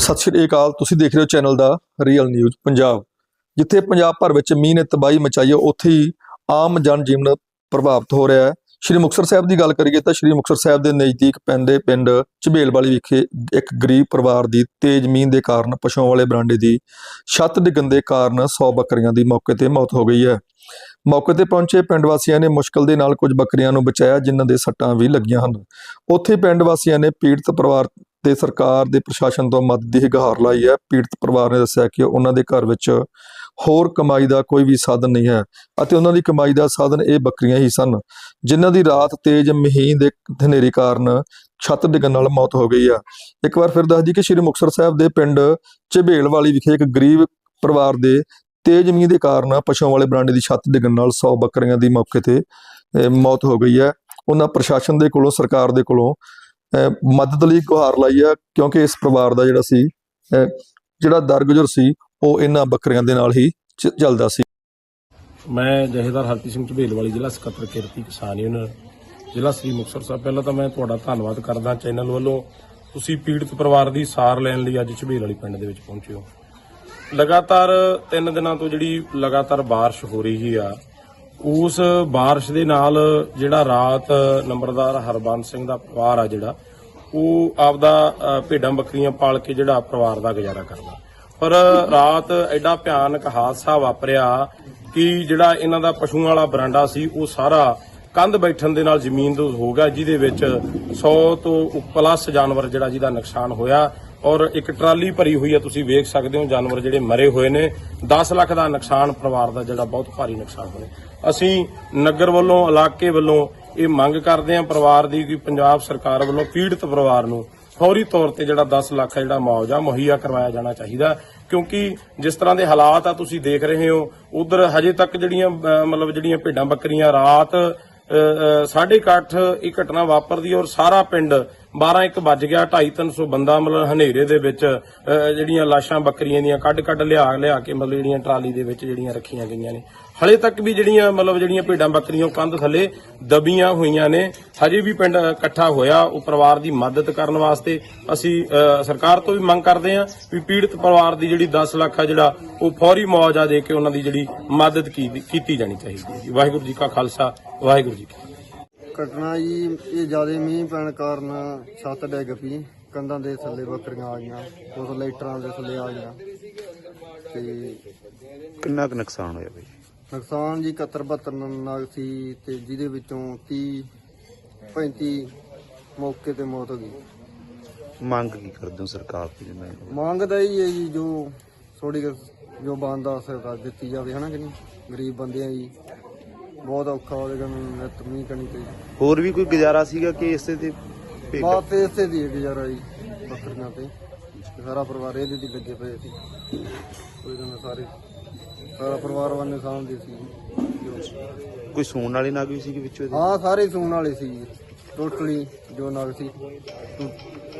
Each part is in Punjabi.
ਸਤਿ ਸ਼੍ਰੀ ਅਕਾਲ। ਤੁਸੀਂ ਦੇਖ ਰਹੇ ਹੋ ਚੈਨਲ ਦਾ ਰੀਅਲ ਨਿਊਜ਼ ਪੰਜਾਬ, ਜਿੱਥੇ ਪੰਜਾਬ ਭਰ ਵਿੱਚ ਮੀਂਹ ਨੇ ਤਬਾਹੀ ਮਚਾਈ ਹੈ। ਉੱਥੇ ਹੀ ਆਮ ਜਨ ਜੀਵਨ ਪ੍ਰਭਾਵਿਤ ਹੋ ਰਿਹਾ ਹੈ। ਸ਼੍ਰੀ ਮੁਕਤਸਰ ਸਾਹਿਬ ਦੀ ਗੱਲ ਕਰੀਏ ਤਾਂ ਸ਼੍ਰੀ ਮੁਕਤਸਰ ਸਾਹਿਬ ਦੇ ਨਜ਼ਦੀਕ ਪੈਂਦੇ ਪਿੰਡ ਝਬੇਲਵਾਲੀ ਵਿਖੇ ਇੱਕ ਗਰੀਬ ਪਰਿਵਾਰ ਦੀ ਤੇਜ਼ ਮੀਂਹ ਦੇ ਕਾਰਨ ਪਸ਼ੂਆਂ ਵਾਲੇ ਬਰਾਂਡੇ ਦੀ ਛੱਤ ਦੇ ਗੰਦੇ ਕਾਰਨ 100 ਬੱਕਰੀਆਂ ਦੀ ਮੌਕੇ ਤੇ ਮੌਤ ਹੋ ਗਈ ਹੈ। ਮੌਕੇ ਤੇ ਪਹੁੰਚੇ ਪਿੰਡ ਵਾਸੀਆਂ ਨੇ ਮੁਸ਼ਕਲ ਦੇ ਨਾਲ ਕੁਝ ਬੱਕਰੀਆਂ ਨੂੰ ਬਚਾਇਆ, ਜਿਨ੍ਹਾਂ ਦੇ ਸੱਟਾਂ ਵੀ ਲੱਗੀਆਂ ਹਨ। ਉੱਥੇ ਪਿੰਡ ਵਾਸੀਆਂ ਨੇ ਪੀੜਤ ਪਰਿਵਾਰ ਤੇ ਸਰਕਾਰ ਦੇ ਪ੍ਰਸ਼ਾਸਨ ਤੋਂ ਮਦਦ ਦੀ ਗੁਹਾਰ ਲਾਈ ਹੈ। ਪੀੜਤ ਪਰਿਵਾਰ ਨੇ ਦੱਸਿਆ ਕਿ ਉਹਨਾਂ ਦੇ ਘਰ ਵਿੱਚ ਹੋਰ ਕਮਾਈ ਦਾ ਕੋਈ ਵੀ ਸਾਧਨ ਨਹੀਂ ਹੈ ਅਤੇ ਉਹਨਾਂ ਦੀ ਕਮਾਈ ਦਾ ਸਾਧਨ ਇਹ ਬੱਕਰੀਆਂ ਹੀ ਸਨ, ਜਿਨ੍ਹਾਂ ਦੀ ਰਾਤ ਤੇਜ਼ ਮਹੀਂਹ ਦੇ ਹਨੇਰੀ ਕਾਰਨ ਛੱਤ ਡਿੱਗਣ ਨਾਲ ਮੌਤ ਹੋ ਗਈ ਆ। ਇੱਕ ਵਾਰ ਫਿਰ ਦੱਸ ਦਈਏ ਕਿ ਸ਼੍ਰੀ ਮੁਕਤਸਰ ਸਾਹਿਬ ਦੇ ਪਿੰਡ ਝਬੇਲ ਵਾਲੀ ਵਿਖੇ ਇੱਕ ਗਰੀਬ ਪਰਿਵਾਰ ਦੇ ਤੇਜ਼ ਮੀਂਹ ਦੇ ਕਾਰਨ ਪਸ਼ੂਆਂ ਵਾਲੇ ਬਰਾਂਡੇ ਦੀ ਛੱਤ ਡਿੱਗਣ ਨਾਲ 100 ਬੱਕਰੀਆਂ ਦੀ ਮੌਕੇ ਤੇ ਮੌਤ ਹੋ ਗਈ ਹੈ। ਉਹਨਾਂ ਪ੍ਰਸ਼ਾਸਨ ਦੇ ਕੋਲੋਂ, ਸਰਕਾਰ ਦੇ ਕੋਲੋਂ ਮਦਦ ਲਈ ਗੁਹਾਰ ਲਾਈ ਆ, ਕਿਉਂਕਿ ਇਸ ਪਰਿਵਾਰ ਦਾ ਜਿਹੜਾ ਸੀ ਜਿਹੜਾ ਦਰਗੁਜ਼ਰ ਸੀ, ਉਹ ਇਹਨਾਂ ਬੱਕਰੀਆਂ ਦੇ ਨਾਲ ਹੀ ਚੱਲਦਾ ਸੀ। ਮੈਂ ਜਹੇਦਾਰ ਹਰਪ੍ਰੀਤ ਸਿੰਘ ਝਬੇਲ ਵਾਲੀ ਜ਼ਿਲ੍ਹਾ ਸਕੱਤਰ ਕਿਰਤੀ ਕਿਸਾਨ ਯੂਨੀਅਨ, ਜ਼ਿਲ੍ਹਾ ਸ੍ਰੀ ਮੁਕਤਸਰ ਸਾਹਿਬ। ਪਹਿਲਾਂ ਤਾਂ ਮੈਂ ਤੁਹਾਡਾ ਧੰਨਵਾਦ ਕਰਦਾ ਚੈਨਲ ਵੱਲੋਂ। ਤੁਸੀਂ ਪੀੜਤ ਪਰਿਵਾਰ ਦੀ ਸਾਰ ਲੈਣ ਲਈ ਅੱਜ ਝਬੇਲ ਵਾਲੀ ਪਿੰਡ ਦੇ ਵਿੱਚ ਪਹੁੰਚੇ ਹੋ। ਲਗਾਤਾਰ 3 ਦਿਨਾਂ ਤੋਂ ਜਿਹੜੀ ਲਗਾਤਾਰ ਬਾਰਿਸ਼ ਹੋ ਰਹੀ ਆ ਉਸ ਬਾਰਿਸ਼ ਦੇ ਨਾਲ ਜਿਹੜਾ ਰਾਤ ਨੰਬਰਦਾਰ ਹਰਬੰਸ ਸਿੰਘ ਦਾ ਪਰਿਵਾਰ ਆ ਜਿਹੜਾ, ਉਹ ਆਪਦਾ ਭੇਡਾਂ ਬੱਕਰੀਆਂ ਪਾਲ ਕੇ ਜਿਹੜਾ ਪਰਿਵਾਰ ਦਾ ਗੁਜ਼ਾਰਾ ਕਰਦਾ। ਪਰ ਰਾਤ ਐਡਾ ਭਿਆਨਕ ਹਾਦਸਾ ਵਾਪਰਿਆ ਕਿ ਜਿਹੜਾ ਇਹਨਾਂ ਦਾ ਪਸ਼ੂਆਂ ਵਾਲਾ ਬਰਾਂਡਾ ਸੀ, ਉਹ ਸਾਰਾ ਕੰਧ ਬੈਠਣ ਦੇ ਨਾਲ ਜ਼ਮੀਨ ਤੋਂ ਹੋ ਗਿਆ, ਜਿਹਦੇ ਵਿੱਚ 100 ਤੋਂ ਪਲੱਸ ਜਾਨਵਰ ਜਿਹੜਾ ਜਿਹਦਾ ਨੁਕਸਾਨ ਹੋਇਆ। ਔਰ ਇੱਕ ਟਰਾਲੀ ਭਰੀ ਹੋਈ ਹੈ ਤੁਸੀਂ ਵੇਖ ਸਕਦੇ ਹੋ ਜਾਨਵਰ ਜਿਹੜੇ ਮਰੇ ਹੋਏ ਨੇ। 10 ਲੱਖ ਦਾ ਨੁਕਸਾਨ ਪਰਿਵਾਰ ਦਾ ਜਿਹੜਾ ਬਹੁਤ ਭਾਰੀ ਨੁਕਸਾਨ ਹੋਇਆ। ਅਸੀਂ ਨਗਰ ਵੱਲੋਂ ਇਲਾਕੇ ਵੱਲੋਂ ਇਹ ਮੰਗ ਕਰਦੇ ਹਾਂ ਪਰਿਵਾਰ ਦੀ ਕਿ ਪੰਜਾਬ ਸਰਕਾਰ ਵੱਲੋਂ ਪੀੜਤ ਪਰਿਵਾਰ ਨੂੰ ਫੌਰੀ ਤੌਰ ਤੇ ਜਿਹੜਾ 10 ਲੱਖ ਜਿਹੜਾ ਮੁਆਵਜ਼ਾ ਮੁਹੱਈਆ ਕਰਵਾਇਆ ਜਾਣਾ ਚਾਹੀਦਾ। ਕਿਉਂਕਿ ਜਿਸ ਤਰ੍ਹਾਂ ਦੇ ਹਾਲਾਤ ਆ ਤੁਸੀਂ ਦੇਖ ਰਹੇ ਹੋ ਉਧਰ ਹਜੇ ਤੱਕ ਜਿਹੜੀਆਂ ਮਤਲਬ ਜਿਹੜੀਆਂ ਭੇਡਾਂ ਬੱਕਰੀਆਂ ਰਾਤ ਅਹ, ਅਹ, ਸਾਢੇ ਕੁ ਅੱਠ ਇਹ ਘਟਨਾ ਵਾਪਰਦੀ ਔਰ ਸਾਰਾ ਪਿੰਡ 12 ਇੱਕ ਵੱਜ ਗਿਆ 2.5 300 ਬੰਦਾ ਮਤਲਬ ਹਨੇਰੇ ਦੇ ਵਿੱਚ ਜਿਹੜੀਆਂ ਲਾਸ਼ਾਂ ਬੱਕਰੀਆਂ ਦੀਆਂ ਕੱਢ ਕੱਢ ਲਿਆ ਲਿਆ ਕੇ ਮਤਲਬ ਜਿਹੜੀਆਂ ਟਰਾਲੀ ਦੇ ਵਿੱਚ ਜਿਹੜੀਆਂ ਰੱਖੀਆਂ ਗਈਆਂ ਨੇ। ਹਲੇ ਤੱਕ ਵੀ ਜਿਹੜੀਆਂ ਮਤਲਬ ਜਿਹੜੀਆਂ ਭੇਡਾਂ ਬੱਕਰੀਆਂ ਉਹ ਕੰਧ ਥੱਲੇ ਦਬੀਆਂ ਹੋਈਆਂ ਨੇ। ਹਜੇ ਵੀ ਪਿੰਡ ਇਕੱਠਾ ਹੋਇਆ, ਉਹ ਪਰਿਵਾਰ ਦੀ ਮਦਦ ਕਰਨ ਵਾਸਤੇ ਅਸੀਂ ਸਰਕਾਰ ਤੋਂ ਵੀ ਮੰਗ ਕਰਦੇ ਹਾਂ ਵੀ ਪੀੜਤ ਪਰਿਵਾਰ ਦੀ ਜਿਹੜੀ 10 ਲੱਖ ਆ ਜਿਹੜਾ, ਉਹ ਫੌਰੀ ਮੁਆਵਜ਼ਾ ਦੇ ਕੇ ਉਹਨਾਂ ਦੀ ਜਿਹੜੀ ਮਦਦ ਕੀਤੀ ਜਾਣੀ ਚਾਹੀਦੀ ਹੈ ਵਾਹਿਗੁਰੂ ਜੀ ਕਾ ਖਾਲਸਾ, ਵਾਹਿਗੁਰੂ ਜੀ ਕੀ ਘਟਨਾ ਜੀ ਇਹ ਜ਼ਿਆਦਾ ਮੀਂਹ ਪੈਣ ਕਾਰਨ ਛੱਤ ਡਿੱਗ ਪਈ ਕੰਧਾਂ ਦੇ ਥੱਲੇ ਬੱਕਰੀਆਂ ਆ ਗਈਆਂ ਉਸ ਲਾਈਟਰਾਂ ਦੇ ਥੱਲੇ ਆ ਗਈਆਂ। ਤੇ ਕਿੰਨਾ ਕੁ ਨੁਕਸਾਨ ਹੋਇਆ ਬਈ? ਨੁਕਸਾਨ ਜੀ 71 72 ਨਗ ਸੀ ਤੇ ਜਿਹਦੇ ਵਿੱਚੋਂ 30 35 ਮੌਕੇ ਤੇ ਮੌਤ ਹੋ ਗਈ। ਮੰਗ ਕੀ ਕਰਦੇ ਹੋ ਸਰਕਾਰ ਤੋਂ ਜਿੰਨਾ ਮੰਗਦਾ ਹੀ ਹੈ ਜੀ ਜੋ ਥੋੜੀ ਜੋ ਬੰਦਾ ਸਰਕਾਰ ਦਿੱਤੀ ਜਾਵੇ ਹਨਾ ਕਿ ਨਹੀਂ? ਗਰੀਬ ਬੰਦੇ ਆ ਜੀ। ਬਹੁਤ ਔਖਾ ਉਹਦੇ ਕੋਲ ਨਿੱਤ ਮੀਂਹ ਕਣੀ ਤੇ ਹੋਰ ਵੀ ਕੋਈ ਗੁਜ਼ਾਰਾ ਸੀਗਾ ਕਿ ਇਸੇ ਤੇ ਬਾਤ ਤੇ ਇਸੇ ਦੀ ਹੈ ਗੁਜ਼ਾਰਾ ਜੀ ਬੱਕਰੀਆਂ ਤੇ। ਸਾਰਾ ਪਰਿਵਾਰ ਇਹਦੇ ਦੀ ਲੱਗੇ ਪਏ ਸੀ। ਕੋਈ ਨਾ ਸਾਰੇ ਸਾਰਾ ਪਰਿਵਾਰ ਵਾਲੇ ਸਾਹਮਣੇ ਸੀ। ਜੋ- ਕੋਈ ਸੂਣ ਵਾਲੀ ਨਗ ਵੀ ਸੀ ਕਿ ਵਿੱਚੋਂ ਇਹਦੇ? ਹਾਂ ਸਾਰੇ ਸੂਣ ਵਾਲੇ ਸੀ ਟੋਟਲੀ ਜੋ ਨਗ ਸੀ ਸੂ-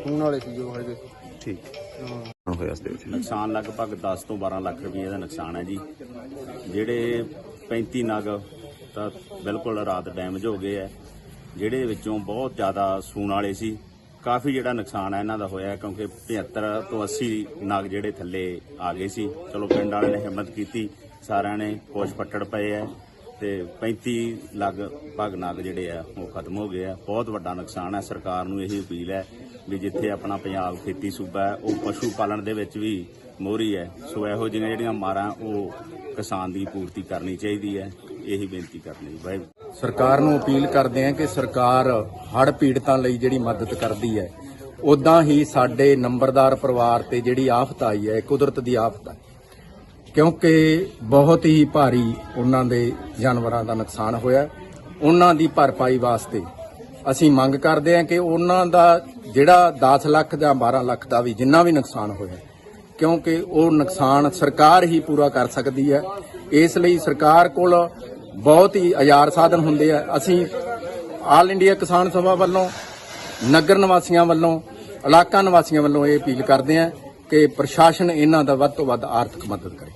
ਸੂਣ ਵਾਲੇ ਸੀ ਜੋ ਹੈਗੇ। ਠੀਕ। ਹਾਂ। ਹੋਇਆ ਇਸ ਦੇ ਵਿੱਚ ਨੁਕਸਾਨ ਲਗਭਗ 10 ਤੋਂ 12 ਲੱਖ ਰੁਪਏ ਦਾ ਨੁਕਸਾਨ ਹੈ ਜੀ। ਜਿਹੜੇ 35 ਨਗ ਤਾਂ ਬਿਲਕੁਲ ਰਾਤ ਡੈਮੇਜ ਹੋ ਗਏ ਹੈ ਜਿਹੜੇ ਵਿੱਚੋਂ ਬਹੁਤ ਜ਼ਿਆਦਾ ਸੂਣ ਵਾਲੇ ਸੀ। ਕਾਫੀ ਜਿਹੜਾ ਨੁਕਸਾਨ ਹੈ ਇਹਨਾਂ ਦਾ ਹੋਇਆ, ਕਿਉਂਕਿ 75 ਤੋਂ 80 ਨਗ ਜਿਹੜੇ ਥੱਲੇ ਆ ਗਏ ਸੀ। ਚਲੋ, ਪਿੰਡ ਵਾਲਿਆਂ ਨੇ ਹਿੰਮਤ ਕੀਤੀ, ਸਾਰਿਆਂ ਨੇ ਕੋਸ਼ ਪੱਟੜ ਪਏ ਹੈ ਤੇ 35 ਲਗਭਗ ਨਗ ਜਿਹੜੇ ਆ, ਉਹ ਖਤਮ ਹੋ ਗਏ ਆ। ਬਹੁਤ ਵੱਡਾ ਨੁਕਸਾਨ ਹੈ ਸਰਕਾਰ ਨੂੰ ਇਹੀ ਅਪੀਲ ਹੈ ਵੀ ਜਿੱਥੇ ਆਪਣਾ ਪੰਜਾਬ ਖੇਤੀ ਸੂਬਾ ਹੈ, ਉਹ ਪਸ਼ੂ ਪਾਲਣ ਦੇ ਵਿੱਚ ਵੀ ਮੋਹਰੀ ਹੈ। ਸੋ ਇਹੋ ਜਿਹੀਆਂ ਜਿਹੜੀਆਂ ਮਾਰਾਂ, ਉਹ ਕਿਸਾਨ ਦੀ ਪੂਰਤੀ ਕਰਨੀ ਚਾਹੀਦੀ ਹੈ। ਇਹੀ ਬੇਨਤੀ ਕਰਨੀ ਬਾਈ ਸਰਕਾਰ ਨੂੰ ਅਪੀਲ ਕਰਦੇ ਹਾਂ ਕਿ ਸਰਕਾਰ ਹੜ ਪੀੜਤਾਂ ਲਈ ਜਿਹੜੀ ਮਦਦ ਕਰਦੀ ਹੈ ਉਦਾਂ ਹੀ ਸਾਡੇ ਨੰਬਰਦਾਰ ਪਰਿਵਾਰ ਤੇ ਜਿਹੜੀ ਆਫਤ ਆਈ ਹੈ ਕੁਦਰਤ ਦੀ ਆਫਤ ਹੈ। ਕਿਉਂਕਿ ਬਹੁਤ ਹੀ ਭਾਰੀ ਉਹਨਾਂ ਦੇ ਜਾਨਵਰਾਂ ਦਾ ਨੁਕਸਾਨ ਹੋਇਆ। ਉਹਨਾਂ ਦੀ ਭਰਪਾਈ ਵਾਸਤੇ ਅਸੀਂ ਮੰਗ ਕਰਦੇ ਹਾਂ ਕਿ ਉਹਨਾਂ ਦਾ ਜਿਹੜਾ 10 ਲੱਖ ਜਾਂ 12 ਲੱਖ ਦਾ ਵੀ ਜਿੰਨਾ ਵੀ ਨੁਕਸਾਨ ਹੋਇਆ, ਕਿਉਂਕਿ ਉਹ ਨੁਕਸਾਨ ਸਰਕਾਰ ਹੀ ਪੂਰਾ ਕਰ ਸਕਦੀ ਹੈ। ਇਸ ਲਈ ਸਰਕਾਰ ਕੋਲ ਬਹੁਤ ਹੀ ਆਜ਼ਾਰ ਸਾਧਨ ਹੁੰਦੇ ਆ। ਅਸੀਂ ਆਲ ਇੰਡੀਆ ਕਿਸਾਨ ਸਭਾ ਵੱਲੋਂ, ਨਗਰ ਨਿਵਾਸੀਆਂ ਵੱਲੋਂ, ਇਲਾਕਾ ਨਿਵਾਸੀਆਂ ਵੱਲੋਂ ਇਹ ਅਪੀਲ ਕਰਦੇ ਹਾਂ ਕਿ ਪ੍ਰਸ਼ਾਸਨ ਇਹਨਾਂ ਦਾ ਵੱਧ ਤੋਂ ਵੱਧ ਆਰਥਿਕ ਮਦਦ ਕਰੇ।